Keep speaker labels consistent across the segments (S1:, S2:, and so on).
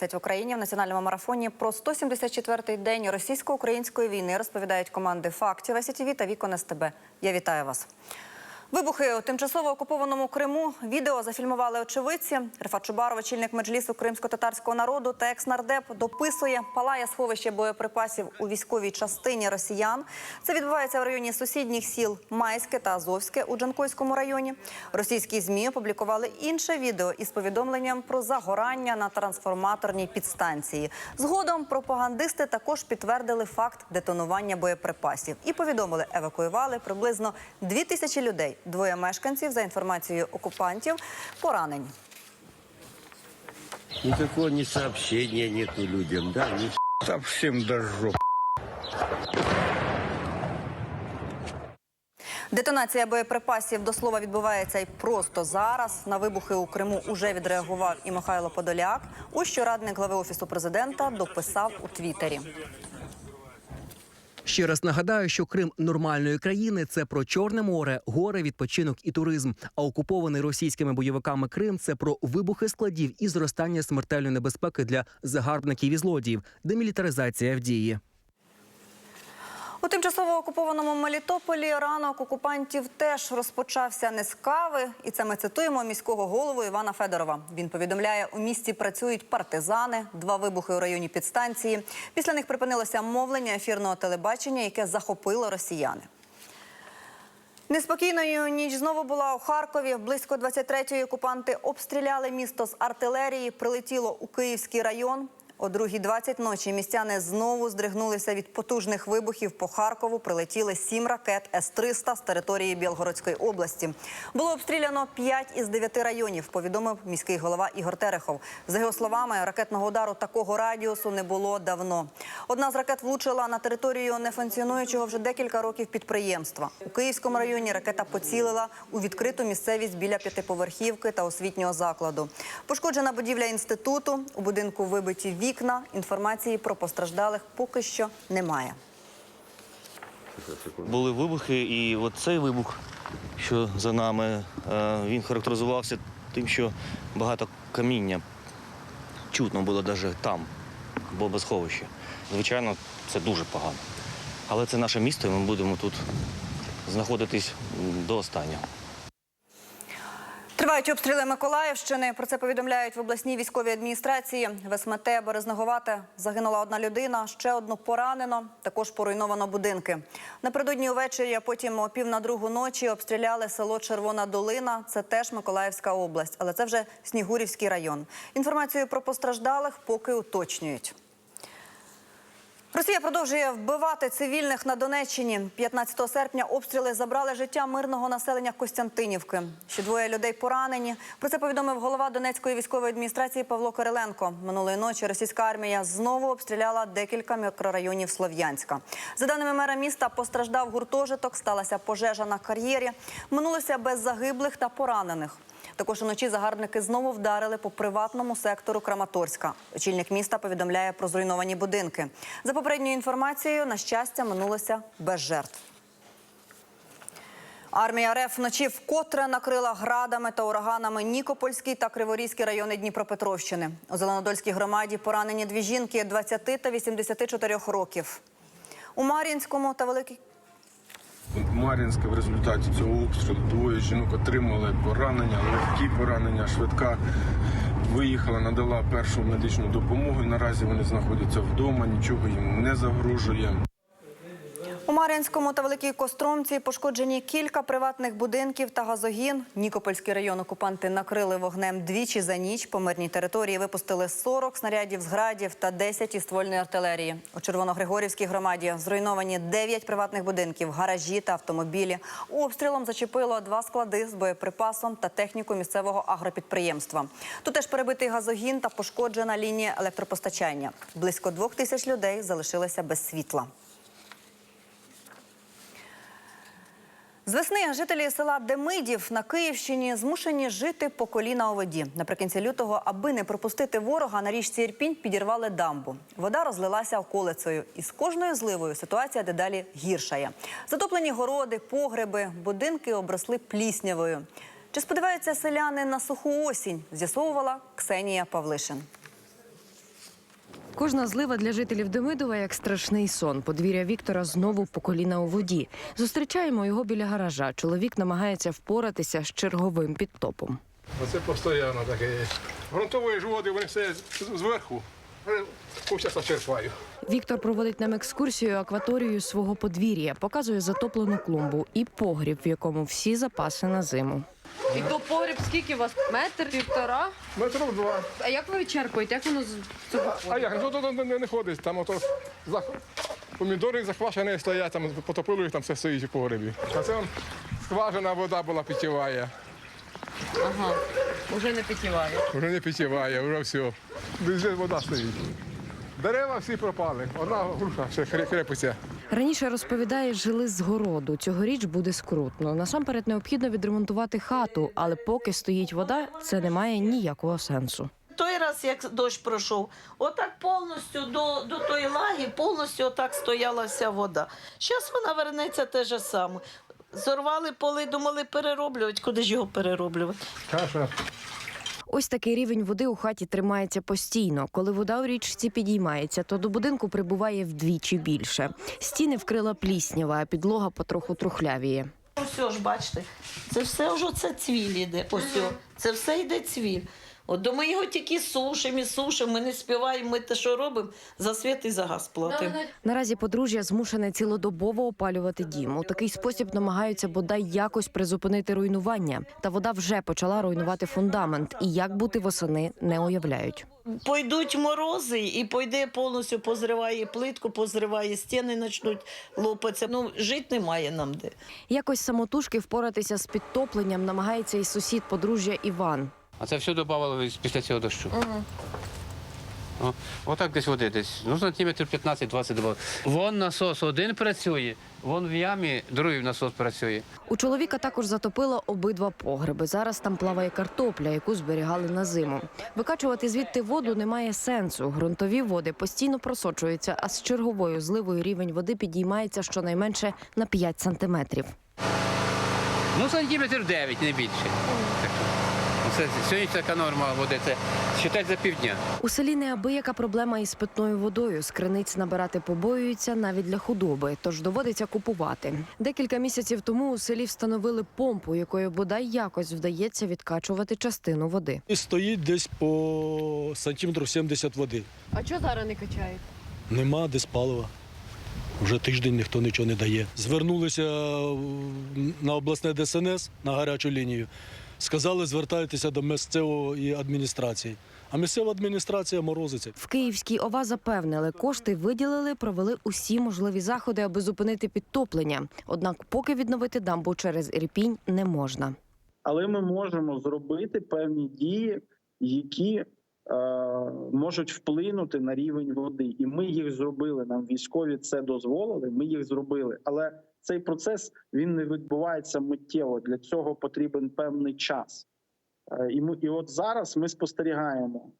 S1: 9.30 в Україні в національному марафоні про 174-й день російсько-української війни розповідають команди фактів СІТВ та Вікон СТБ. Я вітаю вас. Вибухи у тимчасово окупованому Криму. Відео зафільмували очевидці. Рифат Чубаров, очільник меджлісу кримсько-татарського народу та екс-нардеп дописує, палає сховище боєприпасів у військовій частині росіян. Це відбувається в районі сусідніх сіл Майське та Азовське у Джанкойському районі. Російські змі опублікували інше відео із повідомленням про загорання на трансформаторній підстанції. Згодом пропагандисти також підтвердили факт детонування боєприпасів і повідомили, евакуювали приблизно дві тисячі людей. Двоє мешканців, за інформацією окупантів, поранені.
S2: Никакого ни сообщения нету людям, да? Ни
S3: Совсем до жопы.
S1: Детонація боєприпасів до слова відбувається і просто зараз. На вибухи у Криму уже відреагував і Михайло Подоляк. Ось що радник глави офісу президента дописав у Твіттері.
S4: Ще раз нагадаю, що Крим нормальної країни це про Чорне море, гори, відпочинок і туризм. А окупований російськими бойовиками Крим це про вибухи складів і зростання смертельної небезпеки для загарбників і злодіїв, демілітаризація в дії.
S1: У тимчасово окупованому Мелітополі ранок окупантів теж розпочався не з кави, і це ми цитуємо міського голову Івана Федорова. Він повідомляє, у місті працюють партизани, два вибухи у районі підстанції. Після них припинилося мовлення ефірного телебачення, яке захопило росіяни. Неспокійною ніч знову була у Харкові. Близько 23-ї окупанти обстріляли місто з артилерії. Прилетіло у Київський район. О 2.20 ночі містяни знову здригнулися від потужних вибухів по Харкову. Прилетіли сім ракет С-300 з території Білгородської області. Було обстріляно 5 із 9 районів, повідомив міський голова Ігор Терехов. За його словами, ракетного удару такого радіусу не було давно. Одна з ракет влучила на територію нефункціонуючого вже декілька років підприємства. У Київському районі ракета поцілила у відкриту місцевість біля п'ятиповерхівки та освітнього закладу. Пошкоджена будівля інституту. У будинку вибиті вікна. Інформації про постраждалих поки що немає.
S5: Були вибухи, і от цей вибух, що за нами, е, він характеризувався тим, що багато каміння чутно було навіть там, бомбосховище. Звичайно, це дуже погано. Але це наше місто, і ми будемо тут знаходитись до останнього.
S1: Тривають обстріли Миколаївщини. Про це повідомляють в обласній військовій адміністрації. В СМТ Березноговате загинула одна людина, ще одну поранено. Також поруйновано будинки. Напередодні увечері, а потім о пів на другу ночі обстріляли село Червона Долина. Це теж Миколаївська область, але це вже Снігурівський район. Інформацію про постраждалих поки уточнюють. Росія продовжує вбивати цивільних на Донеччині. 15 серпня обстріли забрали життя мирного населення Костянтинівки. Ще двоє людей поранені. Про це повідомив голова Донецької військової адміністрації Павло Кириленко. Минулої ночі російська армія знову обстріляла декілька мікрорайонів Слов'янська. За даними мера міста, постраждав гуртожиток, сталася пожежа на кар'єрі. Минулося без загиблих та поранених. Також уночі загарбники знову вдарили по приватному сектору Краматорська. Очільник міста повідомляє про зруйновані будинки. За попередньою інформацією, на щастя, минулося без жертв. Армія РФ вночі вкотре накрила градами та ураганами Нікопольський та Криворізький райони Дніпропетровщини. У Зеленодольській громаді поранені дві жінки 20 та 84 років. У Мар'їнському та Великій
S3: Мар'їнське в результаті цього обстрілу двоє жінок отримали поранення, легкі поранення. Швидка виїхала, надала першу медичну допомогу. Наразі вони знаходяться вдома, нічого їм не загрожує.
S1: Мар'їнському та Великій Костромці пошкоджені кілька приватних будинків та газогін. Нікопольський район окупанти накрили вогнем двічі за ніч. По мирній території випустили 40 снарядів з градів та 10 із ствольної артилерії. У Червоногригорівській громаді зруйновані 9 приватних будинків, гаражі та автомобілі. Обстрілом зачепило два склади з боєприпасом та техніку місцевого агропідприємства. Тут теж перебитий газогін та пошкоджена лінія електропостачання. Близько двох тисяч людей залишилися без світла. З весни жителі села Демидів на Київщині змушені жити по коліна у воді. Наприкінці лютого, аби не пропустити ворога, на річці Ірпінь підірвали дамбу. Вода розлилася околицею, і з кожною зливою ситуація дедалі гіршає. Затоплені городи, погреби, будинки обросли пліснявою. Чи сподіваються селяни на суху осінь? З'ясовувала Ксенія Павлишин.
S6: Кожна злива для жителів Демидова як страшний сон. Подвір'я Віктора знову по коліна у воді. Зустрічаємо його біля гаража. Чоловік намагається впоратися з черговим підтопом.
S3: Оце постійно таке. Грунтової ж води вони все зверху. Зараз черпаю.
S6: Віктор проводить нам екскурсію акваторією свого подвір'я, показує затоплену клумбу і погріб, в якому всі запаси на зиму.
S7: І то погріб скільки у вас? Метр, півтора?
S3: Метров два.
S7: А як ви черпаєте? Як воно з цього?
S3: А як? Ну тут не, не ходить. Там ото зах... помідори захвашені стоять, там потопили їх, там все стоїть у погребі. А це он, скважина вода була питєвая.
S7: Ага, уже не підтіває.
S3: Вже не питєвая, вже все. Де вода стоїть. Дерева всі пропали. Одна груша ще крепиться.
S6: Раніше розповідає, жили з городу. Цьогоріч буде скрутно. Насамперед необхідно відремонтувати хату, але поки стоїть вода, це не має ніякого сенсу.
S8: Той раз, як дощ пройшов, отак повністю до, до тої лаги, повністю отак стояла вся вода. Зараз вона вернеться те ж саме. Зорвали поли, думали перероблювати. Куди ж його перероблювати?
S3: Каша.
S6: Ось такий рівень води у хаті тримається постійно. Коли вода у річці підіймається, то до будинку прибуває вдвічі більше. Стіни вкрила пліснява, а підлога потроху трухлявіє.
S8: Ось ж, бачите, це все вже це цвіль іде. Ось, це все йде цвіль. От до ми його тільки сушимо і сушимо, ми не співаємо, ми те, що робимо, за світ і за газ платимо.
S6: Наразі подружжя змушене цілодобово опалювати дім. У такий спосіб намагаються бодай якось призупинити руйнування. Та вода вже почала руйнувати фундамент. І як бути восени не уявляють.
S8: Пойдуть морози і пойде повністю позриває плитку, позриває стіни, почнуть лопатися. Ну, жити немає нам де.
S6: Якось самотужки впоратися з підтопленням намагається і сусід подружжя Іван.
S9: А це все додавало після цього дощу. О, отак десь води десь. Ну, сантиметр 15-20 додавало. Вон насос один працює, вон в ямі другий насос працює.
S6: У чоловіка також затопило обидва погреби. Зараз там плаває картопля, яку зберігали на зиму. Викачувати звідти воду немає сенсу. Ґрунтові води постійно просочуються, а з черговою зливою рівень води підіймається щонайменше на 5 сантиметрів.
S9: Ну, сантиметр 9, не більше. Це сьогодні така норма води, це считай за півдня.
S6: У селі неабияка проблема із питною водою. З криниць набирати побоюються навіть для худоби, тож доводиться купувати. Декілька місяців тому у селі встановили помпу, якою бодай якось вдається відкачувати частину води.
S10: І стоїть десь по сантиметру 70 води.
S7: А чого зараз не качаєте?
S10: Нема десь палива. Вже тиждень ніхто нічого не дає. Звернулися на обласне ДСНС на гарячу лінію. Сказали, звертайтеся до місцевої адміністрації. А місцева адміністрація морозиться.
S6: В Київській ОВА запевнили, кошти виділили, провели усі можливі заходи, аби зупинити підтоплення. Однак, поки відновити дамбу через Ірпінь не можна.
S11: але ми можемо зробити певні дії, які е, можуть вплинути на рівень води. І ми їх зробили. Нам військові це дозволили. Ми їх зробили. Але цей процес він не відбувається миттєво. Для цього потрібен певний час. Е, і ми, і от зараз ми спостерігаємо.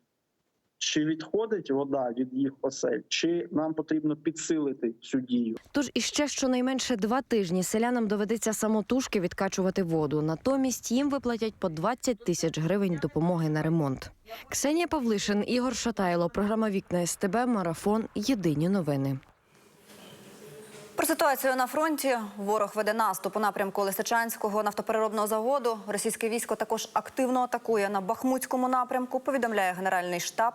S11: Чи відходить вода від їх осель, чи нам потрібно підсилити цю дію?
S6: Тож іще щонайменше два тижні селянам доведеться самотужки відкачувати воду. Натомість їм виплатять по 20 тисяч гривень допомоги на ремонт. Ксенія Павлишин, Ігор Шатайло, програма Вікна СТБ, Марафон. Єдині новини.
S1: Про ситуацію на фронті ворог веде наступ у напрямку Лисичанського нафтопереробного заводу. Російське військо також активно атакує на Бахмутському напрямку. Повідомляє Генеральний штаб.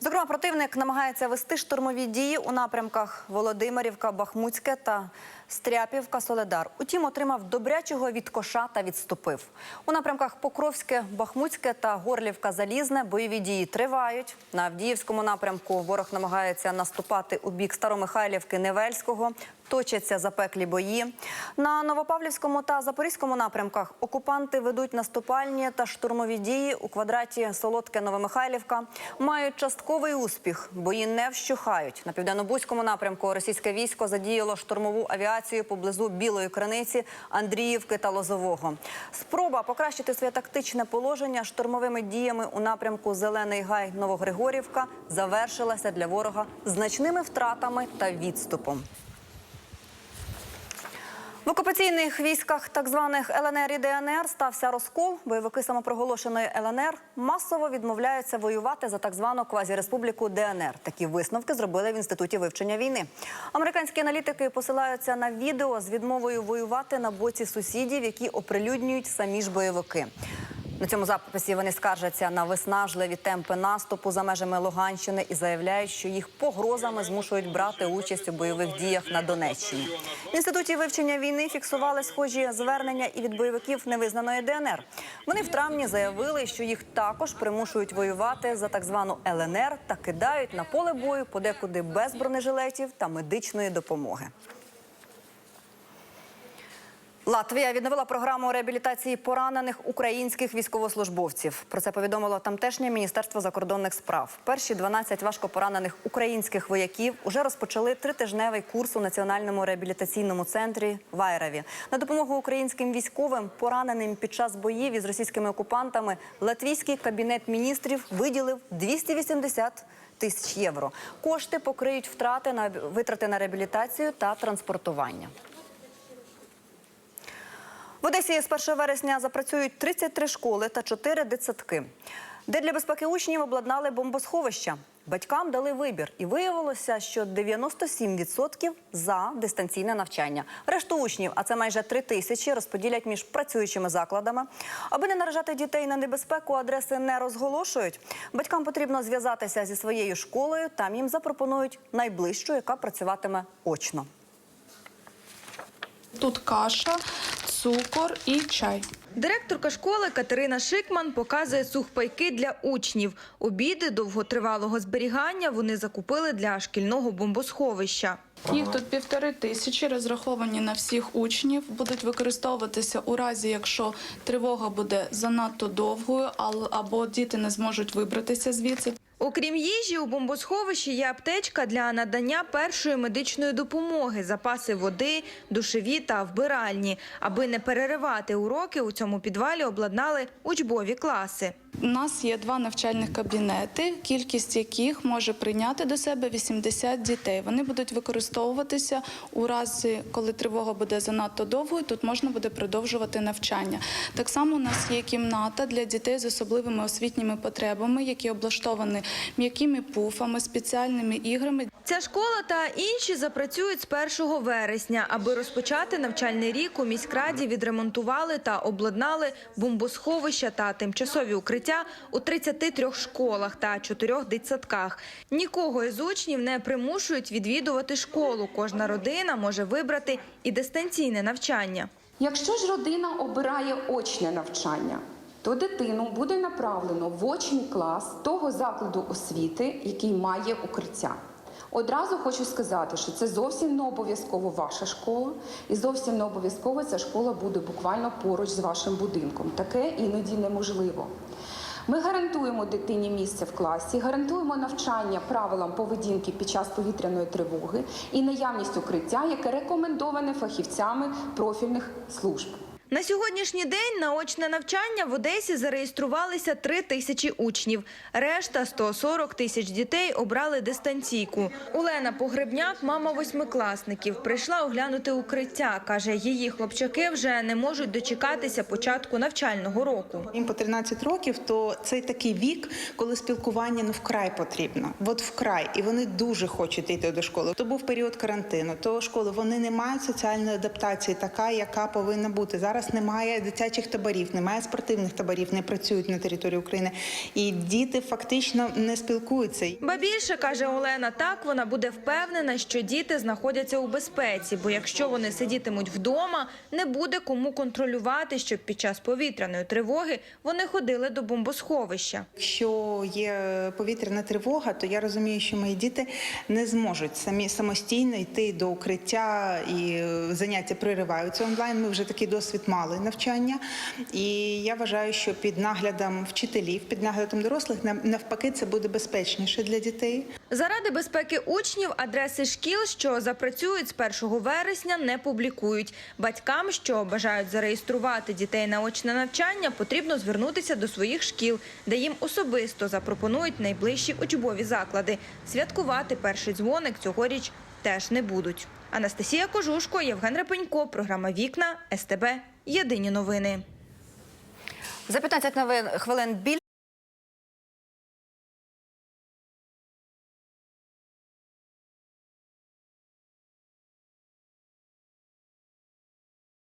S1: Зокрема, противник намагається вести штурмові дії у напрямках Володимирівка, Бахмутське та Стряпівка, Соледар. Утім, отримав добрячого від коша та відступив. У напрямках Покровське, Бахмутське та Горлівка Залізне бойові дії тривають. На Авдіївському напрямку ворог намагається наступати у бік Старомихайлівки Невельського. Точаться запеклі бої. На Новопавлівському та Запорізькому напрямках окупанти ведуть наступальні та штурмові дії у квадраті Солодке Новомихайлівка. Мають частковий успіх. Бої не вщухають. На південно-бузькому напрямку російське військо задіяло штурмову авіацію поблизу Білої Криниці, Андріївки та Лозового. Спроба покращити своє тактичне положення штурмовими діями у напрямку Зелений Гай Новогригорівка завершилася для ворога значними втратами та відступом. В окупаційних військах так званих ЛНР і ДНР стався розкол. Бойовики самопроголошеної ЛНР масово відмовляються воювати за так звану квазіреспубліку ДНР. Такі висновки зробили в інституті вивчення війни. Американські аналітики посилаються на відео з відмовою воювати на боці сусідів, які оприлюднюють самі ж бойовики. На цьому записі вони скаржаться на виснажливі темпи наступу за межами Луганщини і заявляють, що їх погрозами змушують брати участь у бойових діях на Донеччині. В інституті вивчення війни фіксували схожі звернення і від бойовиків невизнаної ДНР. Вони в травні заявили, що їх також примушують воювати за так звану ЛНР та кидають на поле бою подекуди без бронежилетів та медичної допомоги. Латвія відновила програму реабілітації поранених українських військовослужбовців. Про це повідомило тамтешнє міністерство закордонних справ. Перші 12 важкопоранених українських вояків уже розпочали тритижневий курс у національному реабілітаційному центрі в Айраві. На допомогу українським військовим, пораненим під час боїв із російськими окупантами, латвійський кабінет міністрів виділив 280 тисяч євро. Кошти покриють втрати на витрати на реабілітацію та транспортування. В Одесі з 1 вересня запрацюють 33 школи та 4 дитсадки, де для безпеки учнів обладнали бомбосховища. Батькам дали вибір, і виявилося, що 97% за дистанційне навчання. Решту учнів, а це майже 3 тисячі, розподілять між працюючими закладами. Аби не наражати дітей на небезпеку, адреси не розголошують. Батькам потрібно зв'язатися зі своєю школою. Там їм запропонують найближчу, яка працюватиме очно.
S12: Тут каша, цукор і чай.
S13: Директорка школи Катерина Шикман показує сухпайки для учнів. Обіди довготривалого зберігання вони закупили для шкільного бомбосховища.
S12: Їх тут півтори тисячі, розраховані на всіх учнів. Будуть використовуватися у разі, якщо тривога буде занадто довгою, або діти не зможуть вибратися звідси.
S13: Окрім їжі, у бомбосховищі є аптечка для надання першої медичної допомоги, запаси води, душеві та вбиральні. Аби не переривати уроки, у цьому підвалі обладнали учбові класи.
S12: У нас є два навчальних кабінети, кількість яких може прийняти до себе 80 дітей. Вони будуть використовуватися у разі, коли тривога буде занадто довгою. Тут можна буде продовжувати навчання. Так само у нас є кімната для дітей з особливими освітніми потребами, які облаштовані м'якими пуфами, спеціальними іграми.
S13: Ця школа та інші запрацюють з 1 вересня. Аби розпочати навчальний рік, у міськраді відремонтували та обладнали бомбосховища та тимчасові укриття у 33 школах та 4 дитсадках. Нікого із учнів не примушують відвідувати школу. Кожна родина може вибрати і дистанційне навчання.
S14: Якщо ж родина обирає очне навчання, то дитину буде направлено в очний клас того закладу освіти, який має укриття. Одразу хочу сказати, що це зовсім не обов'язково ваша школа, і зовсім не обов'язково ця школа буде буквально поруч з вашим будинком. Таке іноді неможливо. Ми гарантуємо дитині місце в класі, гарантуємо навчання правилам поведінки під час повітряної тривоги і наявність укриття, яке рекомендоване фахівцями профільних служб.
S13: На сьогоднішній день на очне навчання в Одесі зареєструвалися 3 тисячі учнів. Решта 140 тисяч дітей обрали дистанційку. Олена Погребняк, мама восьмикласників, прийшла оглянути укриття. Каже, її хлопчаки вже не можуть дочекатися початку навчального року.
S15: Їм по 13 років, то це такий вік, коли спілкування ну вкрай потрібно. От вкрай, і вони дуже хочуть йти до школи. То був період карантину, то школи вони не мають соціальної адаптації, така яка повинна бути. Зараз немає дитячих таборів, немає спортивних таборів, не працюють на території України, і діти фактично не спілкуються.
S13: Ба більше каже Олена, так вона буде впевнена, що діти знаходяться у безпеці, бо якщо вони сидітимуть вдома, не буде кому контролювати, щоб під час повітряної тривоги вони ходили до бомбосховища.
S15: Якщо є повітряна тривога, то я розумію, що мої діти не зможуть самі самостійно йти до укриття і е, заняття прориваються онлайн. Ми вже такий досвід мали навчання, і я вважаю, що під наглядом вчителів, під наглядом дорослих, навпаки, це буде безпечніше для дітей.
S13: Заради безпеки учнів адреси шкіл, що запрацюють з 1 вересня, не публікують. Батькам, що бажають зареєструвати дітей на очне навчання, потрібно звернутися до своїх шкіл, де їм особисто запропонують найближчі учбові заклади. Святкувати перший дзвоник цьогоріч теж не будуть. Анастасія Кожушко, Євген Репенько, програма Вікна СТБ. Єдині новини.
S1: За 15 новин хвилин більше.